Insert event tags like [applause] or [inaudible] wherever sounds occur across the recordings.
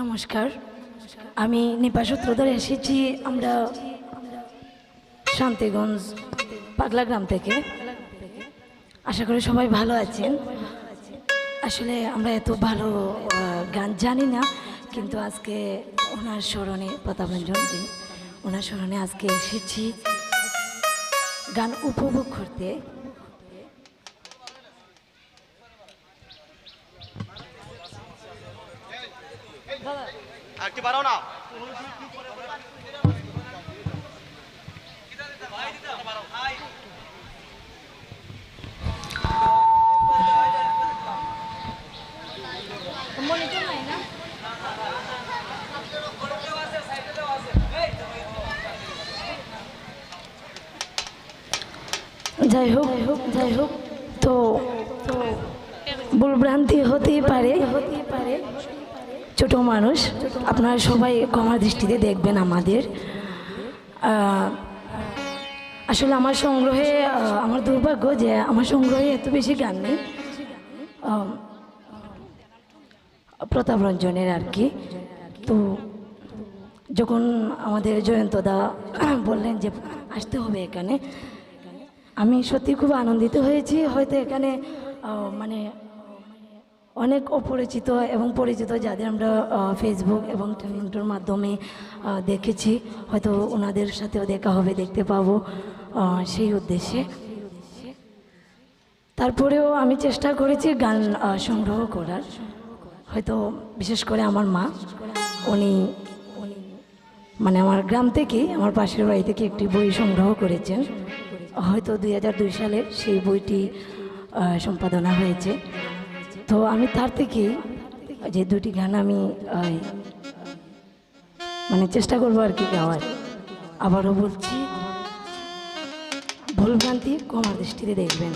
নমস্কার। আমি নিপা সূত্রধর, এসেছি আমরা শান্তিগঞ্জ পাগলা গ্রাম থেকে। আশা করি সবাই ভালো আছেন। আসলে আমরা এত ভালো গান জানি না, কিন্তু আজকে ওনার স্মরণে প্রতাপরঞ্জন দিন ওনার স্মরণে আজকে এসেছি গান উপভোগ করতে। না। যাই হোক যাই হোক তো তো ভুলভ্রান্তি হতেই পারে হতেই পারে। ছোট মানুষ, আপনারা সবাই ক্ষমার দৃষ্টিতে দেখবেন আমাদের। আসলে আমার সংগ্রহে আমার দুর্ভাগ্য যে আমার সংগ্রহে এত বেশি গান নেই। প্রতাপ রঞ্জনের আর কি। তো যখন আমাদের জয়ন্তদা [clears throat] বললেন যে আসতে হবে এখানে, আমি সত্যি খুব আনন্দিত হয়েছি। হয়তো এখানে মানে অনেক অপরিচিত এবং পরিচিত যাদের আমরা ফেসবুক এবং টুর্নামেন্টের মাধ্যমে দেখেছি। হয়তো ওনাদের সাথেও দেখা হবে, দেখতে পাবো সেই উদ্দেশ্যে। তারপরেও আমি চেষ্টা করেছি গান সংগ্রহ করার। হয়তো বিশেষ করে আমার মা, উনি উনি মানে আমার গ্রাম থেকে, আমার পাশের বাড়ি থেকে একটি বই সংগ্রহ করেছেন। হয়তো দুই হাজার দুই সালে সেই বইটি সম্পাদনা হয়েছে। তো আমি তার থেকে যে দুটি গান আমি মানে চেষ্টা করব আর কি গাওয়ার। আবারও বলছি, ভুলভ্রান্তি কমার দৃষ্টিতে দেখবেন।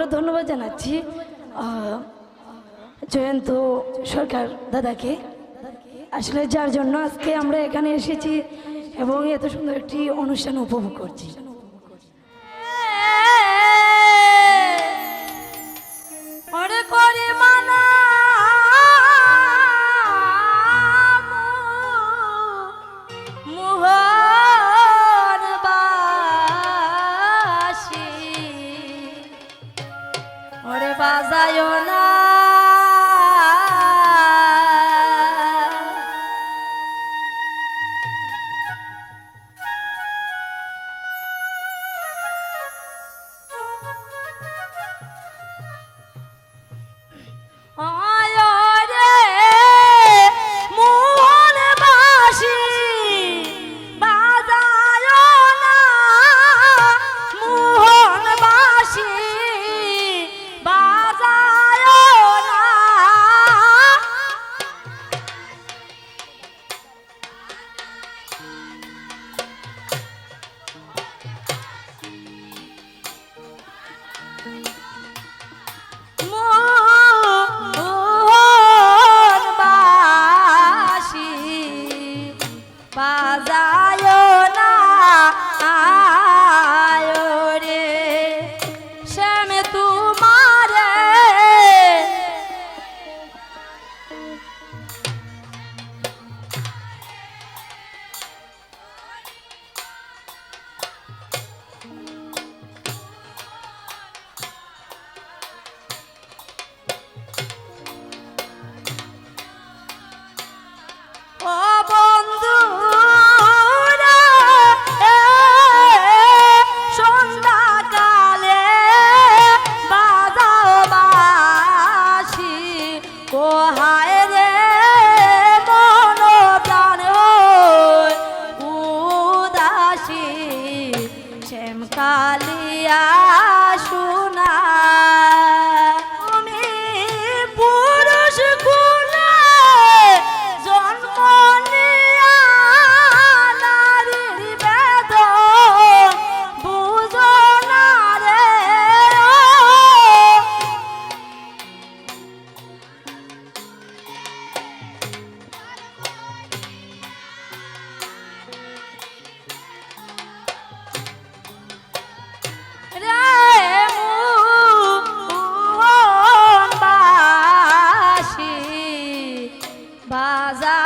আবারও ধন্যবাদ জানাচ্ছি জয়ন্ত সরকার দাদাকে। আসলে যার জন্য আজকে আমরা এখানে এসেছি এবং এত সুন্দর একটি অনুষ্ঠান উপভোগ করছি।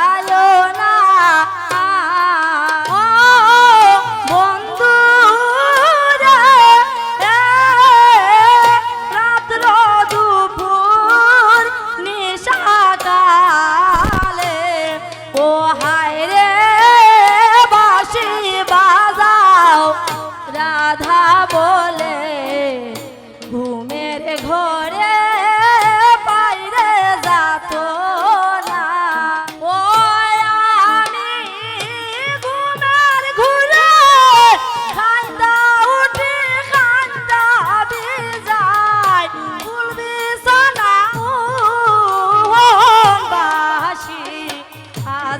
आयो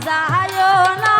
যায় না।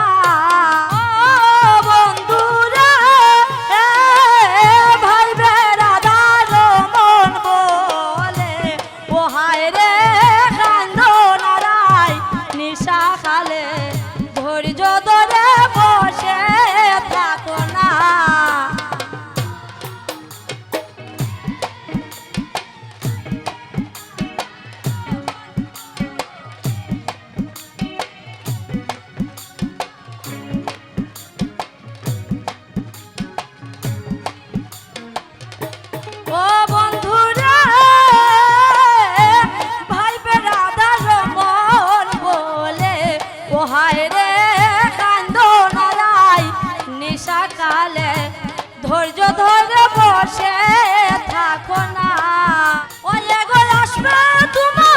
বর্ষাকালে ধৈর্য ধরে বসে থাকো না। ও এগো আসবে তোমার